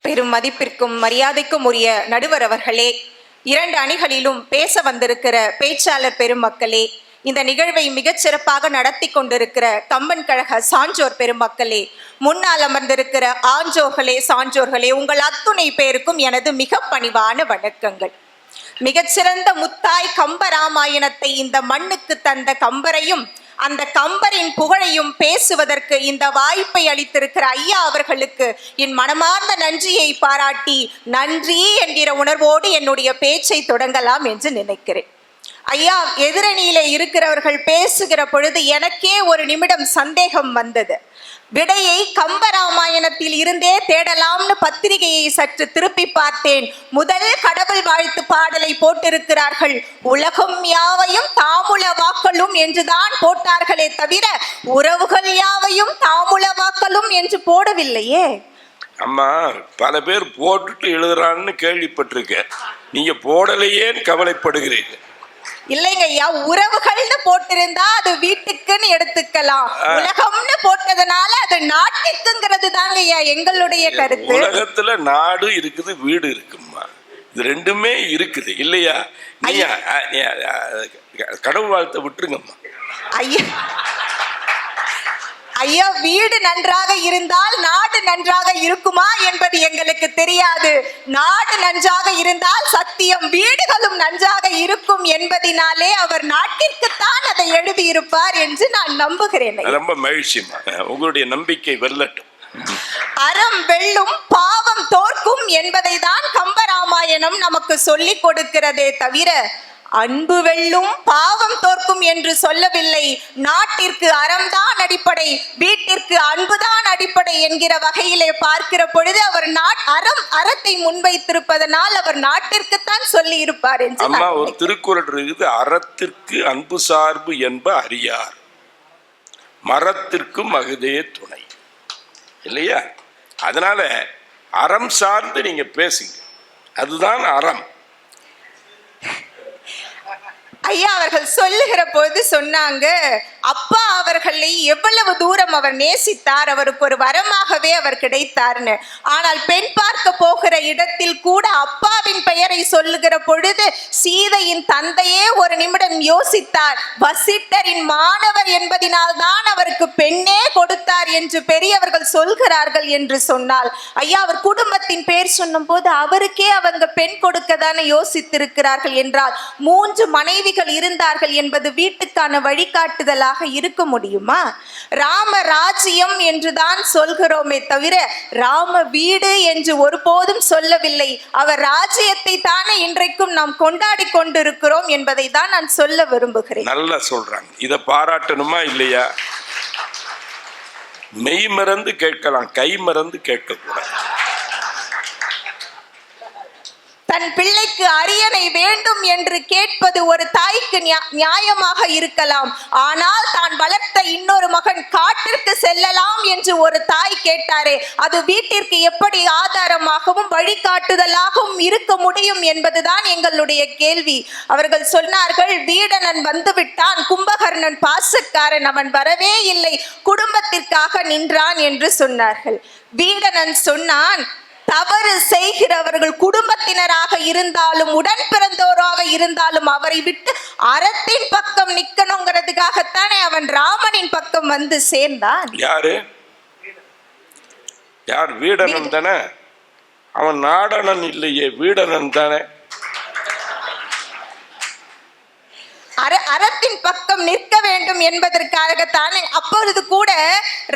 பெரும் மதிப்பிற்கும் மரியாதைக்கும் உரிய நடுவர் அவர்களே இரண்டு அணிகளிலும் பேச வந்திருக்கிற பேச்சாளர் பெருமக்களே இந்த நிகழ்வை மிகச் சிறப்பாக நடத்தி கொண்டிருக்கிற கம்பன் கழக சான்றோர் பெருமக்களே முன்னால் அமர்ந்திருக்கிற ஆஞ்சோர்களே சான்றோர்களே உங்கள் அத்துணை பேருக்கும் எனது மிக பணிவான வணக்கங்கள். மிகச்சிறந்த முத்தாய் கம்பராமாயணத்தை இந்த மண்ணுக்கு தந்த கம்பரையும் அந்த கம்பரின் புகழையும் பேசுவதற்கு இந்த வாய்ப்பை அளித்திருக்கிற ஐயா அவர்களுக்கு என் மனமார்ந்த நன்றியை பாராட்டி நன்றி என்கிற உணர்வோடு என்னுடைய பேச்சை தொடங்கலாம் என்று நினைக்கிறேன். ஐயா எதிரணியிலே இருக்கிறவர்கள் பேசுகிற பொழுது எனக்கே ஒரு நிமிடம் சந்தேகம் வந்தது. விடையை கம்பராமாயணத்தில் இருந்தே தேடலாம்னு பத்திரிகையை சற்று திருப்பி பார்த்தேன். முதல் கடவுள் வாழ்த்து பாடலை போட்டிருக்கிறார்கள். உலகம் யாவையும் தாமுல வாக்களும் என்றுதான் போட்டார்களே தவிர உறவுகள் யாவையும் தாமுல வாக்களும் என்று போடவில்லையே. அம்மா பல பேர் போட்டுட்டு எழுதுறான்னு கேள்விப்பட்டிருக்கேன். நீங்க போடலையேன்னு கவலைப்படுகிறீங்க இல்லைங்க ஐயா உறவுகள்னு போட்டிருந்தா அது வீட்டுக்குன்னு எடுத்துக்கலாம். உலகம்னு போட்டதுனால அது நாட்டுக்குங்கிறது தாங்க ஐயா எங்களுடைய கருத்து. உலகத்துல நாடு இருக்குது வீடு இருக்கும்மா. இது ரெண்டுமே இருக்குது இல்லையா? நீ கடவுள் வாழ்த்தை விட்டுருங்கம்மா. ஐயா ஐயா வீடு நன்றாக இருந்தால் நாடு நன்றாக இருக்குமா என்பது எங்களுக்கு தெரியாது. நாடு நன்றாக இருந்தால் சத்தியம் வீடுகளும் நன்றாக இருக்கும் என்பதினாலே அவர் நாட்டிற்குத்தான் அதை எழுதியிருப்பார் என்று நான் நம்புகிறேன். ரொம்ப மகிழ்ச்சிம்மா உங்களுடைய நம்பிக்கை வெல்லட்டும். அறம் வெல்லும் பாவம் தோற்கும் என்பதை தான் கம்பராமாயணம் நமக்கு சொல்லிக் கொடுக்கிறதே தவிர அன்பு வெல்லும் பாவம் தோற்கும் என்று சொல்லவில்லை. நாட்டிற்கு அறம்தான் அடிப்படை வீட்டிற்கு அன்புதான் அடிப்படை என்கிற வகையிலே பார்க்கிற பொழுது அவர் நாட் அறம் அறத்தை முன்வைத்திருப்பதனால் அவர் நாட்டிற்குத்தான் சொல்லி இருப்பார் என்று அம்மா ஒரு. திருக்குறள் இருக்குது அறத்திற்கு அன்பு சார்பு என்ப அறியார். மரத்திற்கும் அகுதே துணை. இல்லையா? அதனால அறம் சார்ந்து நீங்க பேசுங்க. அதுதான் அறம். ஐயா அவர்கள் சொல்லுகிற போது சொன்னாங்க அப்பா அவர்களை எவ்வளவு தூரம் அவர் நேசித்தார் அவருக்கு ஒரு வரமாகவே அவர் கிடைத்தார்னு. ஆனால் பெண் பார்க்க போகிற இடத்தில் கூட அப்பாவின் பெயரை சொல்லுகிற பொழுது சீதையின் தந்தையே ஒரு நிமிடம் யோசித்தார். வசிட்டரின் மாணவர் என்பதினால் தான் அவருக்கு பெண்ணே கொடுத்தார் என்று பெரியவர்கள் சொல்கிறார்கள் என்று சொன்னால் ஐயா அவர் குடும்பத்தின் பேர் சொன்னும்போது அவருக்கே அவங்க பெண் கொடுக்க தானே யோசித்திருக்கிறார்கள் என்றால் மூன்று மனைவிகள் இருந்தார்கள் என்பது வீட்டுக்கான வழிகாட்டுதலாக இருக்க முடியும். ராம ராஜ்யம் என்றுதான் சொல்கிறோமே தவிர ராம வீடு என்று ஒருபோதும் சொல்லவில்லை. அவர் ராஜ்யத்தை தானே இன்றைக்கும் நாம் கொண்டாடி கொண்டிருக்கிறோம் என்பதை தான் நான் சொல்ல விரும்புகிறேன். நல்லா சொல்றாங்க. இத பாராட்டணுமா இல்லையா? மெய் மறந்து கேட்கலாம் கை மறந்து கேட்கக்கூடாது. தன் பிள்ளைக்கு அரியணை வேண்டும் என்று கேட்பது ஒரு தாய்க்கு நியா- நியாயமாக இருக்கலாம். ஆனால் தான் வளர்த்த இன்னொரு மகன் காட்டிற்கு செல்லலாம் என்று ஒரு தாய் கேட்டாரே அது வீட்டிற்கு எப்படி ஆதாரமாகவும் வழிகாட்டுதலாகவும் இருக்க முடியும் என்பதுதான் எங்களுடைய கேள்வி. அவர்கள் சொன்னார்கள் வீடனன் வந்துவிட்டான் கும்பகர்ணன் பாசக்காரன் அவன் வரவே இல்லை குடும்பத்திற்காக நின்றான் என்று சொன்னார்கள். வீடனன் சொன்னான் தவறு செய்கிறவர்கள் குடும்ப குடும்பத்தினராக இருந்தாலும் உடன் பிறந்தோராக இருந்தாலும் அவரை விட்டு அறத்தின் பக்கம் நிக்கணுங்கிறதுக்காகத்தானே அவன் ராமனின் பக்கம் வந்து சேர்ந்தான். யாரு? யார்? வீடனன் தானே? அவன் நாடனன் இல்லையே வீடனன் தானே? அற அறத்தின் பக்கம் நிற்க வேண்டும் என்பதற்காகத்தானே அப்பொழுது கூட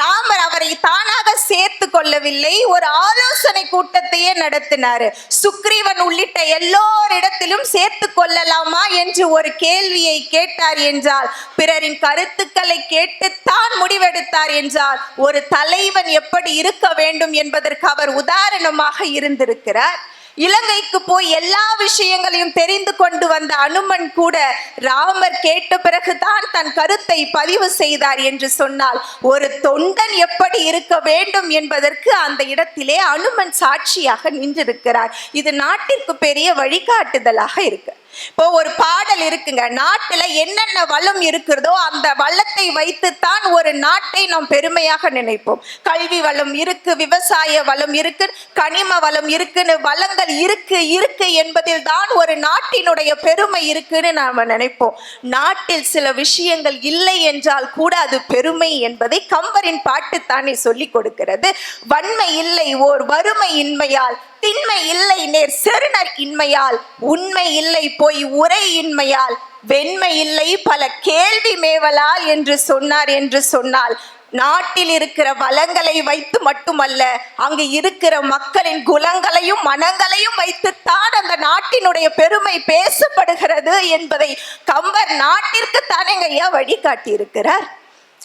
ராமர் அவரை தானாக சேர்த்து கொள்ளவில்லை. ஒரு ஆலோசனை கூட்டத்தையே நடத்தினார். சுக்ரீவன் உள்ளிட்ட எல்லோரிடத்திலும் சேர்த்து கொள்ளலாமா என்று ஒரு கேள்வியை கேட்டார் என்றால் பிறரின் கருத்துக்களை கேட்டுத்தான் முடிவெடுத்தார் என்றால் ஒரு தலைவன் எப்படி இருக்க வேண்டும் என்பதற்கு அவர் உதாரணமாக இருந்திருக்கிறார். இலங்கைக்கு போய் எல்லா விஷயங்களையும் தெரிந்து கொண்டு வந்த அனுமன் கூட ராமர் கேட்ட பிறகுதான் தன் கருத்தை பதிவு செய்தார் என்று சொன்னால் ஒரு தொண்டன் எப்படி இருக்க வேண்டும் என்பதற்கு அந்த இடத்திலே அனுமன் சாட்சியாக நின்றிருக்கிறார். இது நாட்டிற்கு பெரிய வழிகாட்டுதலாக இருக்கு. இப்போ ஒரு பாடல் இருக்குங்க. நாட்டுல என்னென்ன வளம் இருக்கிறதோ அந்த வளத்தை வைத்துத்தான் ஒரு நாட்டை நாம் பெருமையாக நினைப்போம். கல்வி வளம் இருக்கு விவசாய வளம் இருக்கு கனிம வளம் இருக்குன்னு வளங்கள் இருக்கு இருக்கு என்பதில் தான் ஒரு நாட்டினுடைய பெருமை இருக்குன்னு நாம நினைப்போம். நாட்டில் சில விஷயங்கள் இல்லை என்றால் கூட அது பெருமை என்பதை கம்பரின் பாட்டு தானே சொல்லி கொடுக்கிறது. வன்மை இல்லை ஓர் வறுமை இன்மையால் திண்மை இல்லை நேர் செருணர் இன்மையால் உண்மை இல்லை போய் உரை இன்மையால் வெண்மை இல்லை பல கேள்வி மேவலால் என்று சொன்னார் என்று சொன்னால் நாட்டில் இருக்கிற வளங்களை வைத்து மட்டுமல்ல அங்கு இருக்கிற மக்களின் குலங்களையும் மனங்களையும் வைத்துத்தான் அந்த நாட்டினுடைய பெருமை பேசப்படுகிறது என்பதை கம்பர் நாட்டிற்கு தானேங்க ஐயா வழிகாட்டி இருக்கிறார்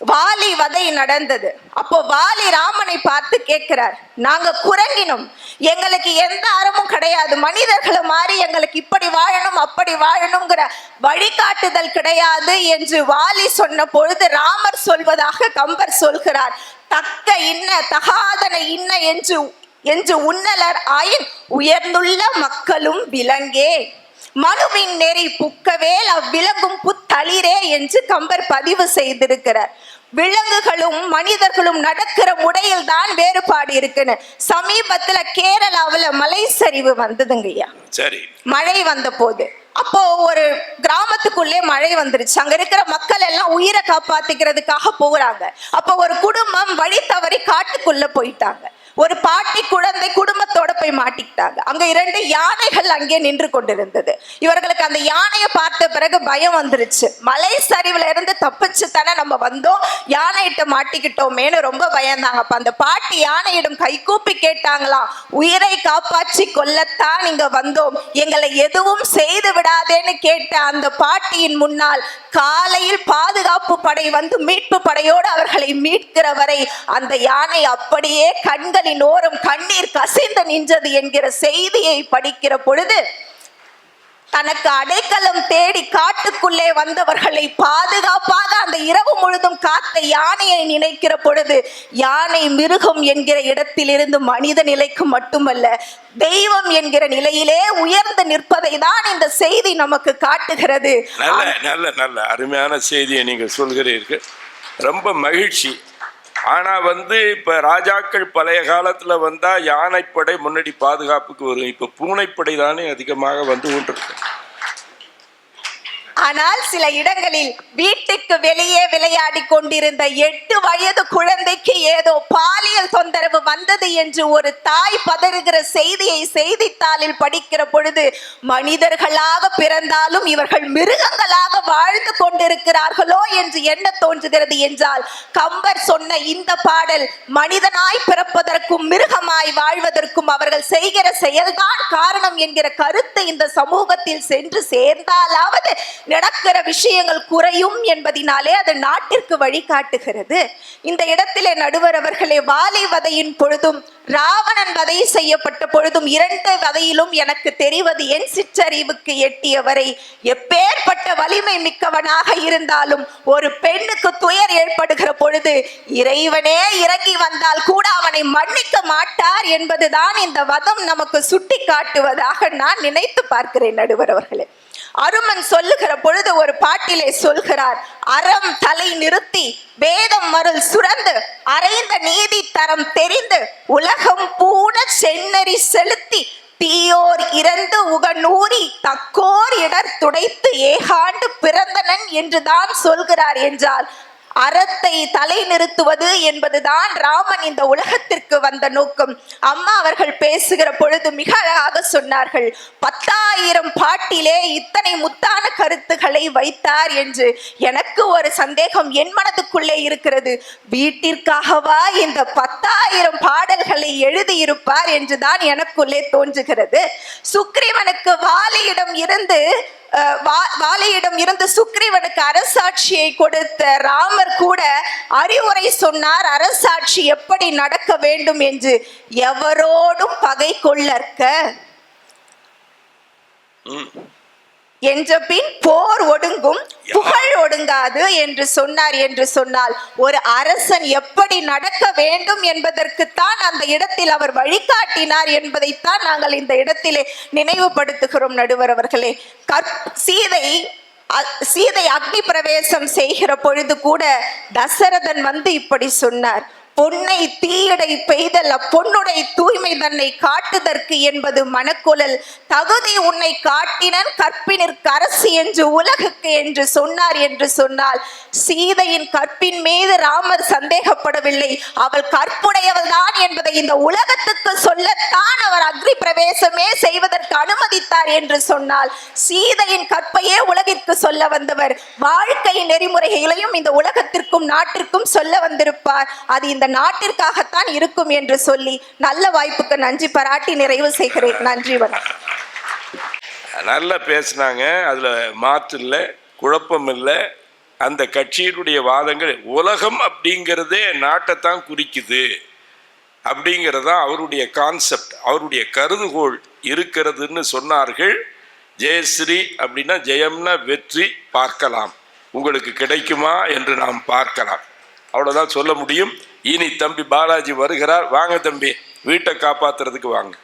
வாலி வதை நடந்தது. அப்போ வாலி ராமனை பார்த்து கேட்கிறார் நாங்க குரங்கினோம். எங்களுக்கு எந்த அறமும் கிடையாது. மனிதர்களை மாறி எங்களுக்கு இப்படி வாழணும் அப்படி வாழணுங்கிற வழிகாட்டுதல் கிடையாது என்று வாலி சொன்ன பொழுது ராமர் சொல்வதாக கம்பர் சொல்கிறார் தக்க இன்ன தகாதன இன்ன என்று என்று உன்னலர் ஆயின் உயர்ந்துள்ள மக்களும் விலங்கே. மனுவின் நெறி புக்கவேல் அவ்விலங்கும் புத்தளிரே என்று கம்பர் பதிவு செய்திருக்கிறார். விலங்குகளும் மனிதர்களும் நடக்கிற முறையில் தான் வேறுபாடு இருக்குன்னு. சமீபத்துல கேரளாவுல மலை சரிவு வந்ததுங்கய்யா சரி. மழை வந்த போது அப்போ ஒரு கிராமத்துக்குள்ளே மழை வந்துருச்சு. அங்க இருக்கிற மக்கள் எல்லாம் உயிரை காப்பாத்திக்கிறதுக்காக போறாங்க. அப்போ ஒரு குடும்பம் வழி தவறி காட்டுக்குள்ள போயிட்டாங்க. ஒரு பாட்டி குழந்தை குடும்பத்தோட போய் மாட்டிக்கிட்டாங்க. அங்க இரண்டு யானைகள் அங்கே நின்று கொண்டிருந்தது. இவர்களுக்கு அந்த யானையை பார்த்த பிறகு பயம் வந்துருச்சு. மலை சரிவுல இருந்து தப்பிச்சு தானே நம்ம வந்தோம். யானையிட்ட மாட்டிக்கிட்டோமேன்னு ரொம்ப பயந்தாங்க. அப்ப அந்த பாட்டி யானையிடம் கைகூப்பி கேட்டாங்களாம் உயிரை காப்பாற்றி கொல்லத்தான் இங்க வந்தோம். எங்களை எதுவும் செய்து விடாதேன்னு கேட்ட அந்த பாட்டியின் முன்னால் காலையில் பாதுகாப்பு படை வந்து மீட்பு படையோடு அவர்களை மீட்கிற வரை அந்த யானை அப்படியே கண்களின் ஓரம் கண்ணீர் கசிந்து நின்றது என்கிற செய்தியை படிக்கிற பொழுது தனக்கு அடைக்கலம் தேடி காட்டுக்குள்ளே வந்தவர்களை பாதுகாப்பாக அந்த இரவு முழுதும் காத்த யானையை நினைக்கிற பொழுது யானை மிருகம் என்கிற இடத்திலிருந்து மனித நிலைக்கு மட்டுமல்ல தெய்வம் என்கிற நிலையிலே உயர்ந்து நிற்பதை தான் இந்த செய்தி நமக்கு காட்டுகிறது. நல்ல நல்ல நல்ல அருமையான செய்தியை நீங்கள் சொல்கிறீர்கள். ரொம்ப மகிழ்ச்சி. ஆனா வந்து இப்ப ராஜாக்கள் பழைய காலத்துல வந்தா யானைப்படை முன்னாடி பாதுகாப்புக்கு வரும். இப்ப பூனைப்படை தானே அதிகமாக வந்து கொண்டிருக்கு ஆனால் சில இடங்களில் வீட்டுக்கு வெளியே விளையாடி கொண்டிருந்த எட்டு வயது குழந்தைக்கு ஏதோ பாலியல் தொந்தரவு வந்தது என்று ஒரு தாய் பதறுகிற செய்தியை செய்தித்தாளில் படிக்கிற பொழுது மனிதர்களாக பிறந்தாலும் இவர்கள் மிருகங்களாக வாழ்ந்து கொண்டிருக்கிறார்களோ என்று என்ன தோன்றுகிறது என்றால் கம்பர் சொன்ன இந்த பாடல் மனிதனாய் பிறப்பதற்கும் மிருகமாய் வாழ்வதற்கும் அவர்கள் செய்கிற செயல்தான் காரணம் என்கிற கருத்தை இந்த சமூகத்தில் சென்று சேர்ந்தாலாவது நடக்கிற விஷயங்கள் குறையும் என்பதினாலே அது நாட்டிற்கு வழிகாட்டுகிறது. இந்த இடத்திலே நடுவர் அவர்களே வாலி வதையின் பொழுதும் ராவணன் வதை செய்யப்பட்ட பொழுதும் இரண்டு வதையிலும் எனக்கு தெரிவது என் சிற்றறிவுக்கு எட்டியவரை எப்பேற்பட்ட வலிமை மிக்கவனாக இருந்தாலும் ஒரு பெண்ணுக்கு துயர் ஏற்படுகிற பொழுது இறைவனே இறங்கி வந்தால் கூட அவனை மன்னிக்க மாட்டார் என்பதுதான் இந்த வதம் நமக்கு சுட்டி காட்டுவதாக நான் நினைத்து பார்க்கிறேன் நடுவர் அவர்களே. அருமன் சொல்லுகிற பொழுது ஒரு பாட்டிலே சொல்கிறார் அறம் தலை நிறுத்தி வேதம் மருள் சுரந்து அரைந்த நீதி தரம் தெரிந்து உலகம் பூண செந்நெறி செலுத்தி தீயோர் இறந்து உகநூறி தக்கோர் இடர் துடைத்து ஏகாண்டு பிறந்தனன் என்றுதான் சொல்கிறார் என்றால் அறத்தை தலை நிறுத்துவது என்பதுதான் ராமன் இந்த உலகத்திற்கு வந்த நோக்கம். அம்மா அவர்கள் பேசுகிற பொழுது மிக அழகாக சொன்னார்கள் பத்தாயிரம் பாட்டிலே இத்தனை முத்தான கருத்துக்களை வைத்தார் என்று. எனக்கு ஒரு சந்தேகம் என் மனதுக்குள்ளே இருக்கிறது. வீட்டிற்காகவா இந்த பத்தாயிரம் பாடல்களை எழுதியிருப்பார் என்றுதான் எனக்குள்ளே தோன்றுகிறது. சுக்ரீவனுக்கு வாலியிடம் இருந்து வாலியிடம் இருந்து சுக்ரீவனுக்கு அரசாட்சியை கொடுத்த ராமர் கூட அறிவுரை சொன்னார் அரசாட்சி எப்படி நடக்க வேண்டும் என்று எவரோடும் பகை கொள்ளற்க என்ற பின் போர் ஒடுங்கும் புகழ் ஒடுங்காது என்று சொன்னார் என்று சொன்னால் ஒரு அரசன் எப்படி நடக்க வேண்டும் என்பதற்குத்தான் அந்த இடத்தில் அவர் வழிகாட்டினார் என்பதைத்தான் நாங்கள் இந்த இடத்திலே நினைவுபடுத்துகிறோம் நடுவர் அவர்களே கற் சீதை சீதை அக்னி பிரவேசம் செய்கிற பொழுது கூட தசரதன் வந்து இப்படி சொன்னார். பொன்னை தீயடை பெய்தல் அப்பொன்னுடைய தூய்மை தன்னை காட்டுதற்கு என்பது மனக்குழல். தகுதி உன்னை காட்டினன் கற்பினிற்கு அரசு என்று உலகுக்கு என்று சொன்னார் என்று சொன்னால் சீதையின் கற்பின் மீது ராமர் சந்தேகப்படவில்லை. அவள் கற்புடையவள் தான் என்பதை இந்த உலகத்துக்கு சொல்லத்தான் அவர் அக்னி பிரவேசமே செய்வதற்கு அனுமதித்தார் என்று சொன்னால் சீதையின் கற்பையே உலகிற்கு சொல்ல வந்தவர். வாழ்க்கை நெறிமுறைகளையும் இந்த உலகத்திற்கும் நாட்டிற்கும் சொல்ல வந்திருப்பார். அது இந்த நாட்டிற்காகத்தான் இருக்கும் என்று சொல்லி நல்ல வாய்ப்புக்கு நன்றி பாராட்டி நிறைவு செய்கிறேன். நன்றி வணக்கம். நல்லா பேசுனாங்க. அதில் மாற்று இல்லை குழப்பம் இல்லை. அந்த கட்சியினுடைய வாதங்கள் உலகம் அப்படிங்கிறதே நாட்டைத்தான் குறிக்குது அப்படிங்கிறது தான் அவருடைய கான்செப்ட் அவருடைய கருதுகோள் இருக்கிறதுன்னு சொன்னார்கள். ஜெயஸ்ரீ அப்படின்னா ஜெயம்னா வெற்றி பார்க்கலாம். உங்களுக்கு கிடைக்குமா? என்று நாம் பார்க்கலாம். அவ்வளோதான் சொல்ல முடியும். இனி தம்பி பாலாஜி வருகிறார். வாங்க தம்பி வீட்டை காப்பாத்துறதுக்கு வாங்க.